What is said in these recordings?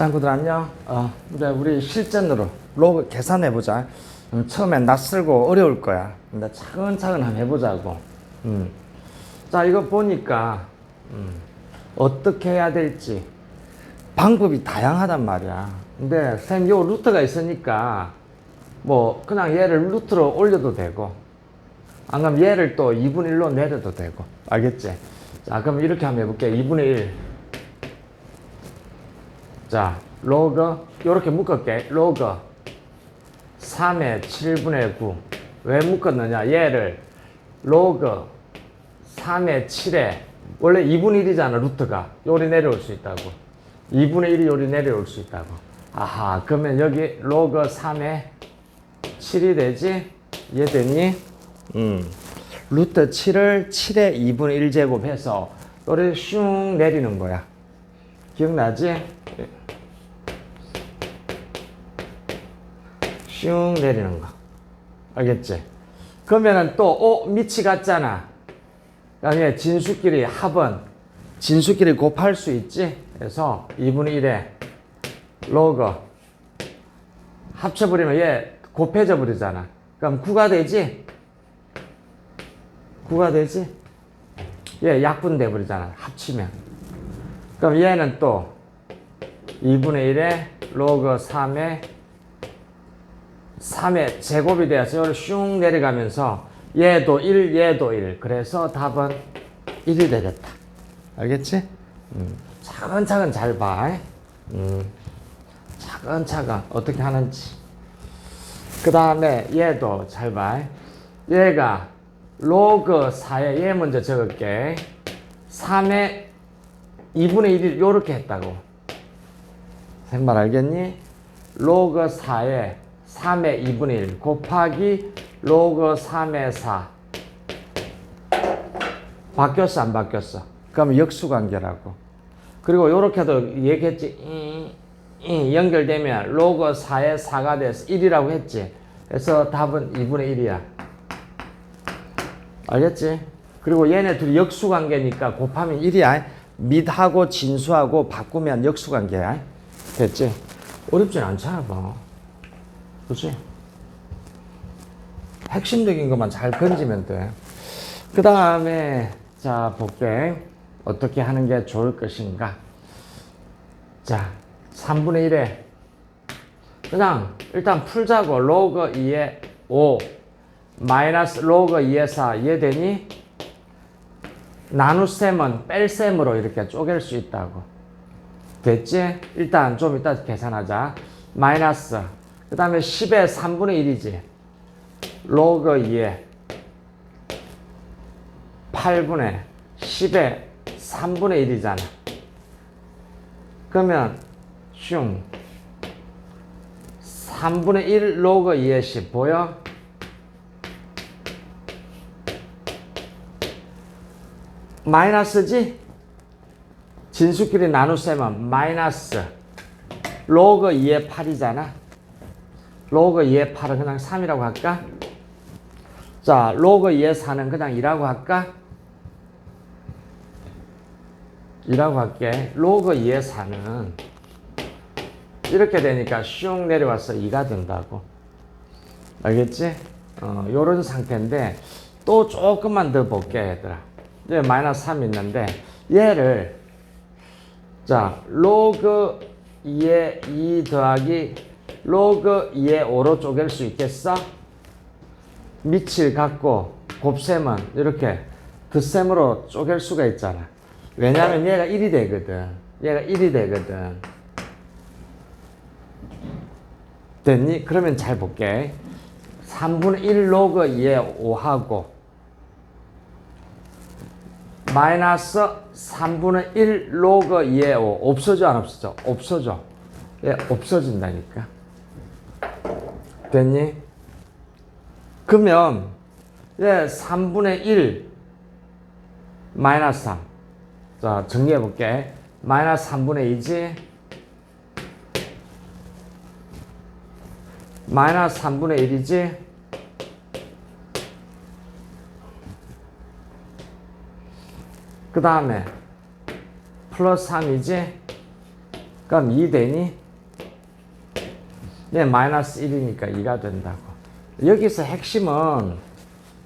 짱구들 안녕. 어, 이제 우리 실전으로 로그 계산해 보자. 음, 처음엔 낯설고 어려울 거야. 근데 차근차근 한번 해보자고. 음. 자 이거 보니까 음, 어떻게 해야 될지 방법이 다양하단 말이야. 근데 선생님 요 루트가 있으니까 뭐 그냥 얘를 루트로 올려도 되고 안 그러면 얘를 또 2분의 1로 내려도 되고 알겠지? 자 그럼 이렇게 한번 해볼게 2분의 1 자, 로그, 요렇게 묶을게. 로그 3의 7분의 9. 왜 묶었느냐? 얘를 로그 3의 7에, 원래 2분의 1이잖아, 루트가. 요리 내려올 수 있다고. 2분의 1이 요리 내려올 수 있다고. 아하, 그러면 여기 로그 3의 7이 되지? 이해됐니? 음. 루트 7을 7의 2분의 1 제곱 해서 요리 슝 내리는 거야. 기억나지? 슝 내리는 거. 알겠지? 그러면은 또, 어, 밑이 같잖아. 그다음에 진수끼리 합은 진수끼리 곱할 수 있지? 그래서 2분의 1에 로그 합쳐버리면 얘 곱해져 버리잖아. 그럼 9가 되지? 9가 되지? 얘 약분 돼 버리잖아. 합치면. 그럼 얘는 또 2분의 1에 로그 3에 3의 제곱이 되어서 이걸 슝 내려가면서 얘도 1, 얘도 1. 그래서 답은 1이 되겠다. 알겠지? 음, 차근차근 잘 봐. 음, 차근차근 어떻게 하는지. 그 다음에 얘도 잘 봐. 얘가 로그 4에 얘 먼저 적을게. 3의 2분의 1을 요렇게 했다고. 생말 알겠니? 로그 4에 3의 2분의 1 곱하기 로그 3의 4 바뀌었어 안 바뀌었어? 그럼 역수관계라고 그리고 이렇게도 얘기했지 이, 이, 연결되면 로그 4의 4가 돼서 1이라고 했지 그래서 답은 2분의 1이야 알겠지? 그리고 얘네 둘이 역수관계니까 곱하면 1이야 밑하고 진수하고 바꾸면 역수관계야 됐지? 어렵진 않잖아 뭐. 그치? 핵심적인 것만 잘 건지면 돼. 그 다음에, 자, 볼게. 어떻게 하는 게 좋을 것인가. 자, 3분의 1에, 그냥, 일단 풀자고. 로그 2의 5, 마이너스 로그 2의 4, 이해되니? 나눗셈은 뺄셈으로 이렇게 쪼갤 수 있다고. 됐지? 일단 좀 이따 계산하자. 마이너스. 그 다음에 10의 3분의 1이지. 로그 2에 8분의 10의 3분의 1이잖아. 그러면 슝 3분의 1 로그 2의 10 보여? 마이너스지? 진수끼리 나눗셈은 마이너스 로그 2의 8이잖아. 로그 2의 8은 그냥 3이라고 할까? 자, 로그 2의 4는 그냥 2라고 할까? 2라고 할게. 로그 2의 4는 이렇게 되니까 슝 내려와서 2가 된다고. 알겠지? 어, 요런 상태인데 또 조금만 더 볼게, 얘들아. 이제 마이너스 3 있는데 얘를 자, 로그 2의 2 더하기 로그 2의 5로 쪼갤 수 있겠어? 밑을 갖고 곱셈은 이렇게 덧셈으로 쪼갤 수가 있잖아. 왜냐하면 얘가 1이 되거든. 얘가 1이 되거든. 됐니? 그러면 잘 볼게. 3분의 1 로그 2의 5하고 마이너스 3분의 1 로그 2의 5 없어져 안 없어져? 없어져. 얘 없어진다니까. 됐니? 그러면 얘 3분의 1 마이너스 3. 자, 정리해 볼게. 마이너스 3분의 2지. 마이너스 3분의 1이지. 그 다음에 플러스 3이지. 그럼 2 되니? 네, 마이너스 1이니까 2가 된다고. 여기서 핵심은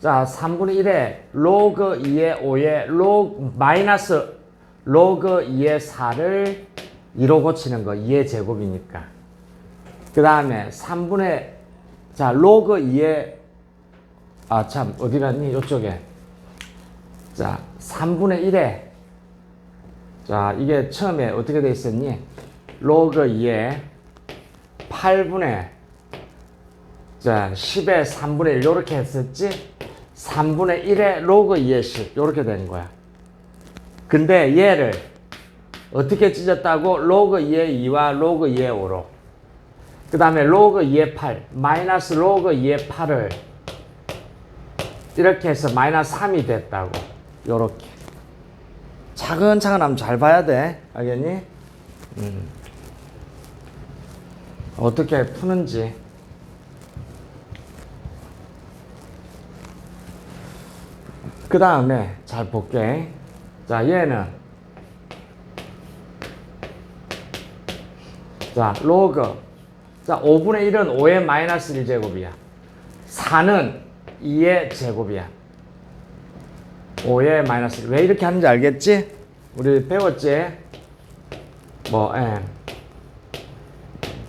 자, 3분의 1에 로그 2의 5에 로그 마이너스 로그 2의 4를 2로 고치는 거 2의 제곱이니까. 그 다음에 3분의 자 로그 2의 아 참 어디 갔니 이쪽에 자 3분의 1에. 자 이게 처음에 어떻게 돼 있었니? 로그 2에 8분의 자 10의 3분의 1 이렇게 했었지? 3분의 1에 로그 2의 10 이렇게 되는 거야. 근데 얘를 어떻게 찢었다고? 로그 2의 2와 로그 2의 5로. 그 다음에 로그 2의 8 마이너스 로그 2의 8을 이렇게 해서 마이너스 3이 됐다고 요렇게. 차근차근 하면 잘 봐야 돼. 알겠니? 음. 어떻게 푸는지. 그 다음에 잘 볼게. 자 얘는. 자 로그. 자 5분의 1은 5의 마이너스 1제곱이야. 4는 2의 제곱이야 5의 마이너스 1. 왜 이렇게 하는지 알겠지? 우리 배웠지? 뭐 예.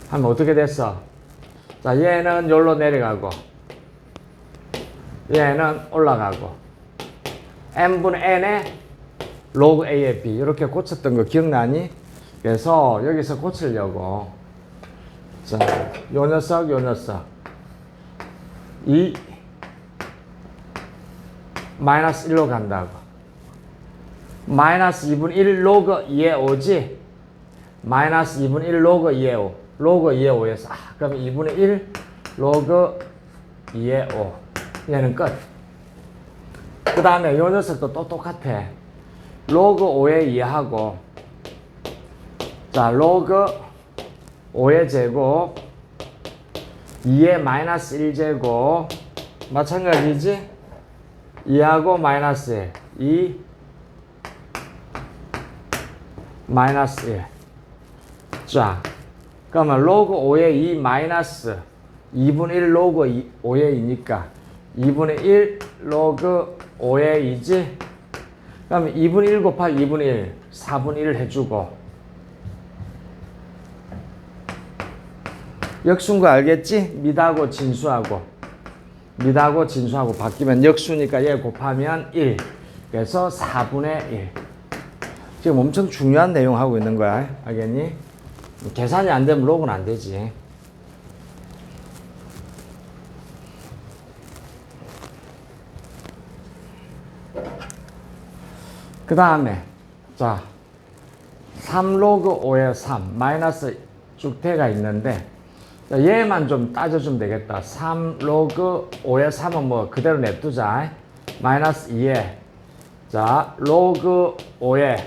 하면 어떻게 됐어? 자 얘는 여기로 내려가고 얘는 올라가고 n분의 n에 로그 a의 b 이렇게 고쳤던 거 기억나니? 그래서 여기서 고치려고 자, 요 녀석, 요 녀석 이 마이너스 1로 간다고. 마이너스 2분 1 로그 2의 5지? 마이너스 2분 1 로그 2의 5 로그 2의 5에서 아, 그럼 2분의 1 로그 2의 5 얘는 끝. 그 다음에 요 녀석도 또 똑같아. 로그 5의 2하고, 자, 로그 5의 제곱, 2의 마이너스 1제곱, 마찬가지지? 2하고 마이너스 1, 2, 마이너스 1. 자, 그러면 로그 5의 2 마이너스 2분의 1 로그 2, 5의 2니까 2분의 1 로그 5의 2지? 그러면 2분의 1 곱하기 2분의 1, 4분의 1 해주고 거 알겠지? 미하고 진수하고 미하고 진수하고 바뀌면 역수니까 얘 곱하면 1 그래서 4분의 1 지금 엄청 중요한 내용 하고 있는 거야. 알겠니? 계산이 안 되면 로그는 안 되지. 그 다음에 자 3로그 5의 3 마이너스 쭉대가 있는데 자, 얘만 좀 따져주면 되겠다. 3 로그 5의 3은 뭐 그대로 냅두자. 마이너스 2에. 자 로그 5의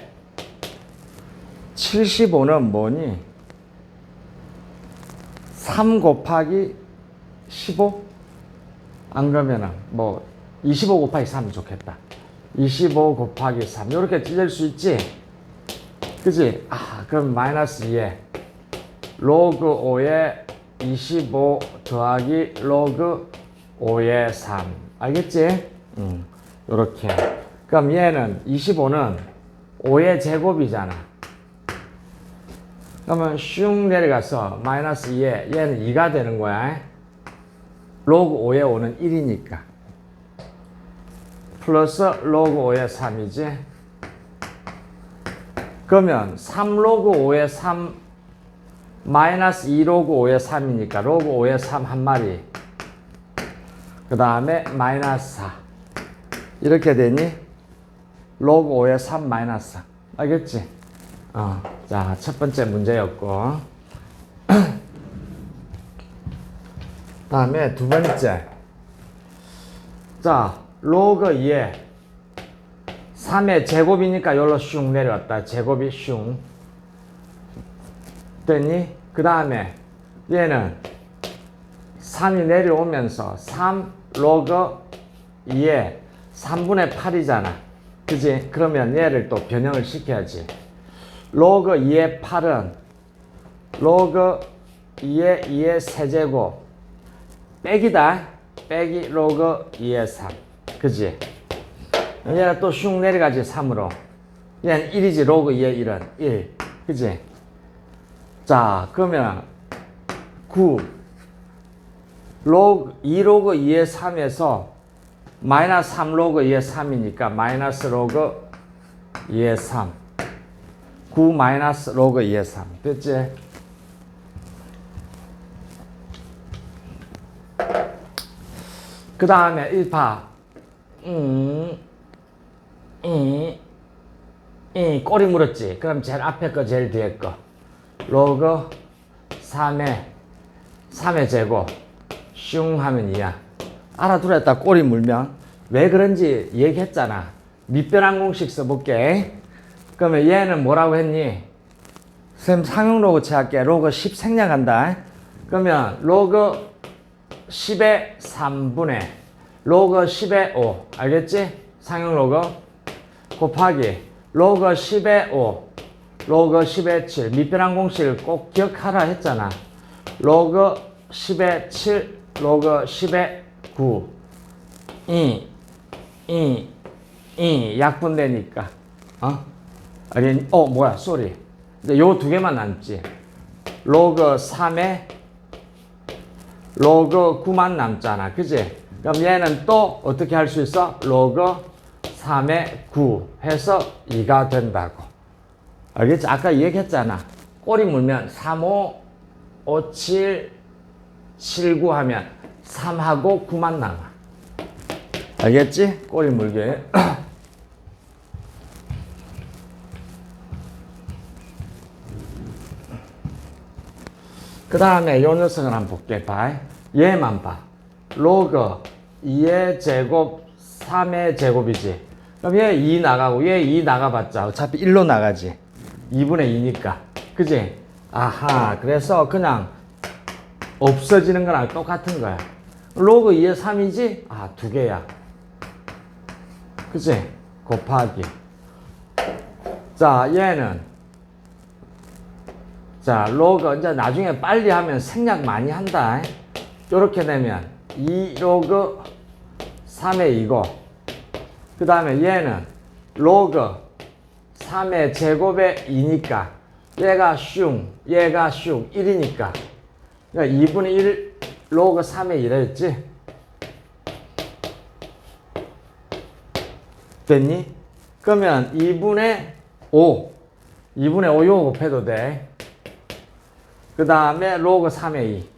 75는 뭐니? 3 곱하기 15? 안 그러면은 뭐 25 곱하기 3이 좋겠다. 25 곱하기 3 이렇게 찢을 수 있지? 그지? 아 그럼 마이너스 2에. 로그 5에 25 더하기 로그 5의 3 알겠지? 음 요렇게. 그럼 얘는 25는 5의 제곱이잖아. 그러면 슝 내려가서 마이너스 2에 얘는 2가 되는 거야. 로그 5의 5는 1이니까. 플러스 로그 5의 3이지. 그러면 3 로그 5의 3 마이너스 2 로그 5의 3이니까 로그 5의 3 한 마리. 그 다음에 마이너스 4. 이렇게 되니 로그 5의 3 마이너스 4. 알겠지? 어. 자, 첫 번째 문제였고. 다음에 두 번째. 자, 로그 2에 3의 제곱이니까 여기로 슝 내려왔다. 제곱이 슝. 됐니? 그 다음에 얘는 3이 내려오면서 3 로그 2에 3분의 8이잖아. 그지? 그러면 얘를 또 변형을 시켜야지. 로그 2의 8은 로그 2의 2의 세제곱 빼기다 빼기 로그 2의 3 그지? 얘가 또슝 내려가지 3으로 얘는 1이지 로그 2의 1은 1 그지? 자 그러면 9 로그 2 로그 2의 3에서 마이너스 3 로그 2의 3이니까 마이너스 로그 2의 3 9 마이너스 로그 2의 3 됐지? 그 다음에 1파 음, 이, 이 꼬리 물었지? 그럼 제일 앞에 거 제일 뒤에 거 로그 3의 3의 제곱 슝 하면 2야. 알아들었다 꼬리 물면. 왜 그런지 얘기했잖아. 밑변환 공식 써볼게. 그러면 얘는 뭐라고 했니? 쌤 상용 로그 채할게. 로그 10 생략한다. 그러면 로그 10의 3분의 로그 10의 5 알겠지? 상용 로그 곱하기 로그 10의 5 로그 10의 7 밑변환 공식을 꼭 기억하라 했잖아 로그 10의 7 로그 10의 9 이, 이, 이 약분되니까 어? 아니, 어 뭐야 쏘리 이제 요 두 개만 남지 로그 3의 로그 9만 남잖아. 그지? 그럼 얘는 또 어떻게 할 수 있어? 로그 3의 9 해서 2가 된다고. 알겠지? 아까 얘기했잖아. 꼬리 물면 3, 5, 5, 7, 7, 9 하면 3하고 9만 남아. 알겠지? 꼬리 물게. 그 다음에 요 녀석을 한번 볼게. 봐. 얘만 봐. 로그 2의 제곱 3의 제곱이지. 그럼 얘 2 나가고 얘 2 나가봤자 어차피 1로 나가지. 2분의 2니까. 그지? 아하. 그래서 그냥 없어지는 거랑 똑같은 거야. 로그 2의 3이지? 아, 두 개야. 그지? 곱하기. 자, 얘는 자, 로그 이제 나중에 빨리 하면 생략 많이 한다. 이렇게 되면 2 로그 3의 2고 그 다음에 얘는 로그 3의 제곱의 2니까 얘가 슝, 얘가 슝 1이니까 그러니까 2분의 1 로그 3의 1이랬지? 됐니? 그러면 2분의 5 2분의 5 요거 곱해도 돼. 그 다음에 로그 3의 2.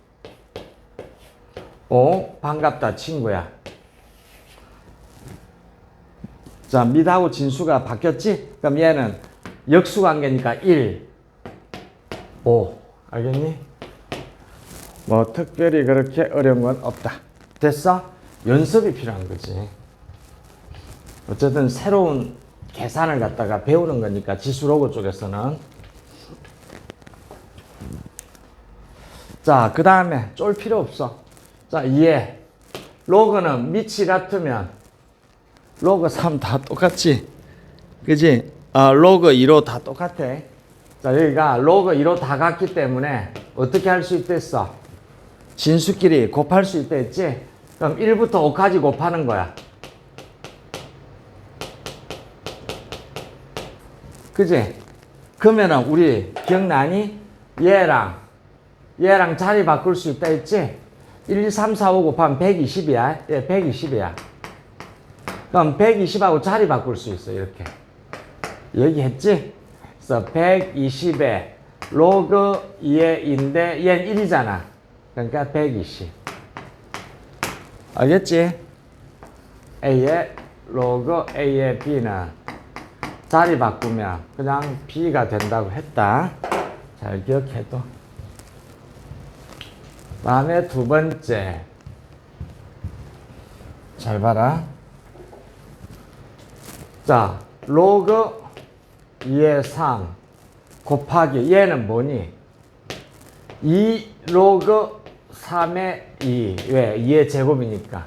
오, 반갑다, 친구야. 자, mid하고 진수가 바뀌었지? 그럼 얘는 역수 관계니까 1, 5. 알겠니? 뭐, 특별히 그렇게 어려운 건 없다. 됐어? 연습이 필요한 거지. 어쨌든 새로운 계산을 갖다가 배우는 거니까 지수 로그 쪽에서는 자, 그 다음에 쫄 필요 없어. 자, 이해. 로그는 밑이 같으면 로그 3 다 똑같지? 그지? 아, 로그 2로 다 똑같아. 자, 여기가 로그 2로 다 같기 때문에 어떻게 할 수 있댔어? 진수끼리 곱할 수 있댔지? 그럼 1부터 5까지 곱하는 거야. 그지? 그러면은 우리 기억나니? 얘랑 얘랑 자리 바꿀 수 있다 했지? 1, 2, 3, 4, 5 곱하면 120이야. 예, 120이야. 그럼 120하고 자리 바꿀 수 있어. 이렇게. 얘기했지? 그래서 120에 로그 2의 2인데 얘는 1이잖아. 그러니까 120. 알겠지? A의 로그 A의 B는 자리 바꾸면 그냥 B가 된다고 했다. 잘 기억해도. 다음에 두 번째. 잘 봐라. 자, 로그 2의 3 곱하기 얘는 뭐니? 2 로그 3의 2. 왜? 2의 제곱이니까.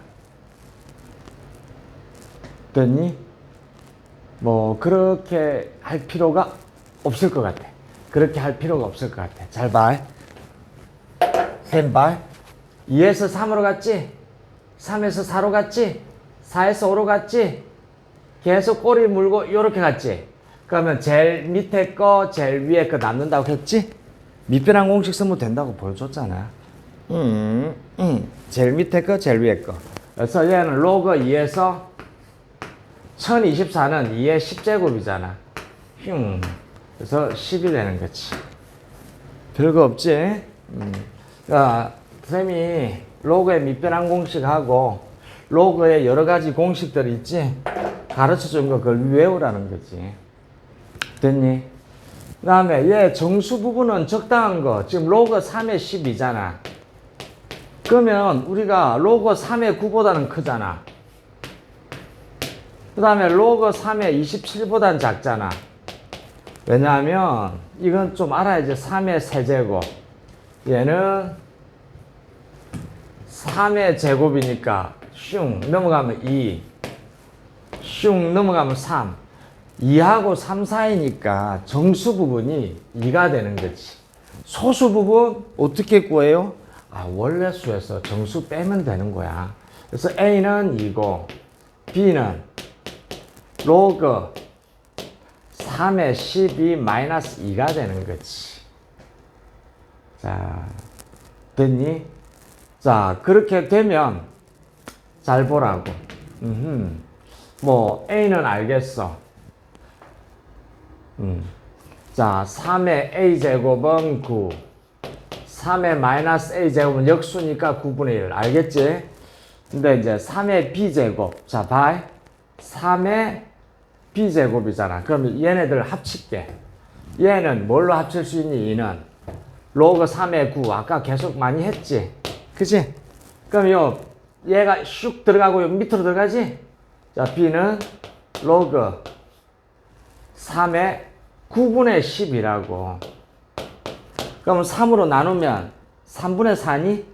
됐니? 뭐 그렇게 할 필요가 없을 것 같아. 그렇게 할 필요가 없을 것 같아. 잘 봐. 셈발. 2에서 3으로 갔지? 3에서 4로 갔지? 4에서 5로 갔지? 계속 꼬리 물고 이렇게 갔지? 그러면 제일 밑에 거, 제일 위에 거 남는다고 했지? 밑변환 공식 쓰면 된다고 보여줬잖아. 음, 음. 제일 밑에 거, 제일 위에 거. 그래서 얘는 로그 2에서 1024는 2의 10제곱이잖아. 흉. 그래서 10이 되는 거지. 별거 없지? 음. 그러니까 쌤이 로그의 밑변환 공식하고 로그의 여러 가지 공식들 있지? 가르쳐 준 거 그걸 외우라는 거지. 됐니? 그 다음에 얘 정수 부분은 적당한 거. 지금 로그 3의 12잖아. 그러면 우리가 로그 3의 9보다는 크잖아. 그 다음에 로그 3의 27보다는 작잖아. 왜냐하면 이건 좀 알아야지. 3의 세제곱. 얘는 3의 제곱이니까 슝 넘어가면 2. 슝 넘어가면 3. 2하고 3 사이니까 정수 부분이 2가 되는 거지. 소수 부분 어떻게 구해요? 아, 원래 수에서 정수 빼면 되는 거야. 그래서 A는 2고 B는 로그 3의 12 마이너스 2가 되는 거지. 자, 됐니? 자, 그렇게 되면 잘 보라고. 음흠. 뭐 A는 알겠어. 음. 자, 3의 A 제곱은 9. 3의 마이너스 A 제곱은 역수니까 9분의 1. 알겠지? 근데 이제 3의 B 제곱. 자, 봐. 3의 B 제곱이잖아. 그럼 얘네들 합칠게. 얘는 뭘로 합칠 수 있니? 2는 로그 3의 9. 아까 계속 많이 했지? 그지? 그럼 요 얘가 슉 들어가고 요 밑으로 들어가지? 자, B는 로그 3의 9분의 10이라고. 그럼 3으로 나누면 3분의 4니?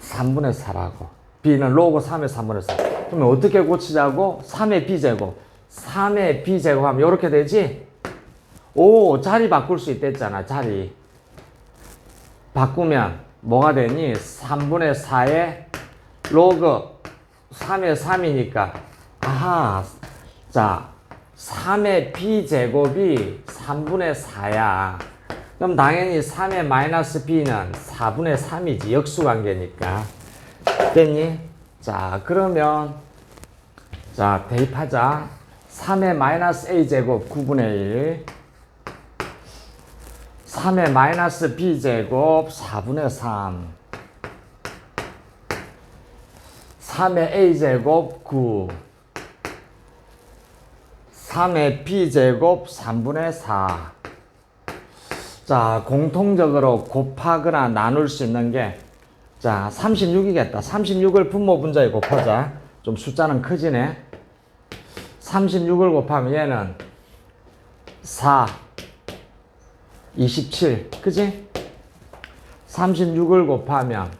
3분의 4라고. B는 로그 3의 3분의 4. 그러면 어떻게 고치자고? 3의 B제곱. 3의 B제곱 하면 이렇게 되지? 오, 자리 바꿀 수 있댔잖아, 자리. 바꾸면 뭐가 되니? 3분의 4의 로그. 3의 3이니까. 아하. 자 3의 b제곱이 3분의 4야. 그럼 당연히 3의 마이너스 b는 4분의 3이지 역수관계니까. 됐니? 자 그러면 자 대입하자. 3의 마이너스 a제곱 9분의 1 3의 마이너스 b제곱 4분의 3 3의 a제곱 9 3의 b제곱 3분의 4 자, 공통적으로 곱하거나 나눌 수 있는 게 자, 36이겠다. 36을 분모 분자에 곱하자. 좀 숫자는 커지네. 36을 곱하면 얘는 4 27. 그지? 36을 곱하면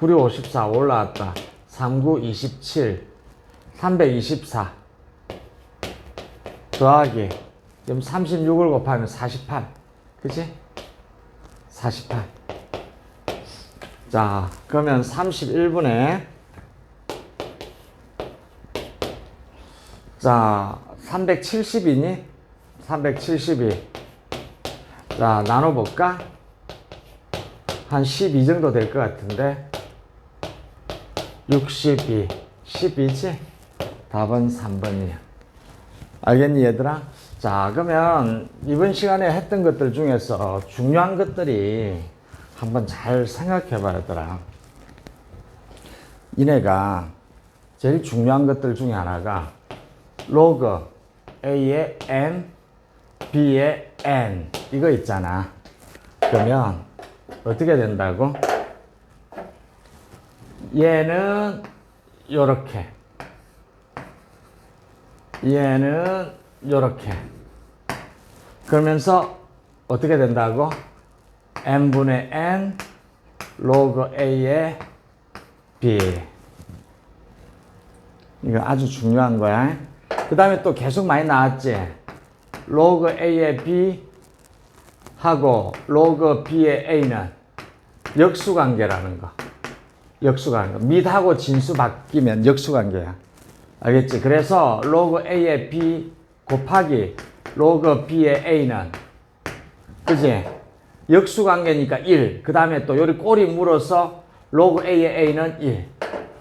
9리 54 올라왔다. 39 27 324 더하기 지금 36을 곱하면 48 그치? 48 자, 그러면 31분에 자, 370이니? 372 자, 나눠볼까? 한 12 정도 될 것 같은데 62 12지? 답은 3번이야 알겠니 얘들아? 자 그러면 이번 시간에 했던 것들 중에서 중요한 것들이 한번 잘 생각해 봐야 되더라 이네가 제일 중요한 것들 중에 하나가 로그 A의 M, B의 N 이거 있잖아 그러면 어떻게 된다고? 얘는 요렇게 얘는 요렇게 그러면서 어떻게 된다고? n분의 n 로그 a의 b 이거 아주 중요한 거야 그 다음에 또 계속 많이 나왔지. 로그 A의 B 하고 로그 B의 A는 역수관계라는 거. 역수관계. 밑하고 진수 바뀌면 역수관계야. 알겠지? 그래서 로그 A의 B 곱하기 로그 B의 A는 그지? 역수관계니까 1. 그 다음에 또 여기 꼬리 물어서 로그 A의 A는 1.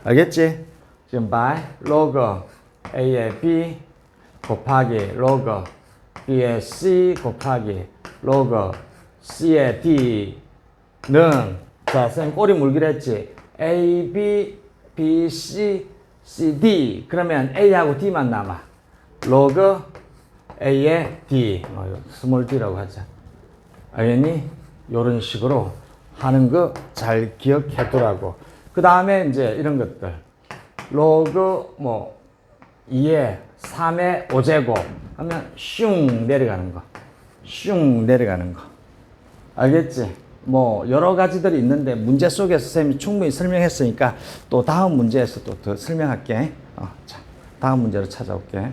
알겠지? 지금 봐. 로그 A의 B 곱하기 로그 B의 C 곱하기 로그 C의 D는 자, 쌤 꼬리 물기로 했지. A, B, B, C, C, D. 그러면 A하고 D만 남아. 로그 A의 D. 어, 스몰 D라고 하자. 알겠니? 이런 식으로 하는 거 잘 기억해 두라고. 그 다음에 이제 이런 것들. 로그 뭐 2에 3의 5제곱 하면 슝 내려가는 거. 슝 내려가는 거. 알겠지? 뭐 여러 가지들이 있는데 문제 속에서 쌤이 충분히 설명했으니까 또 다음 문제에서 또 더 설명할게. 어, 자, 다음 문제로 찾아올게.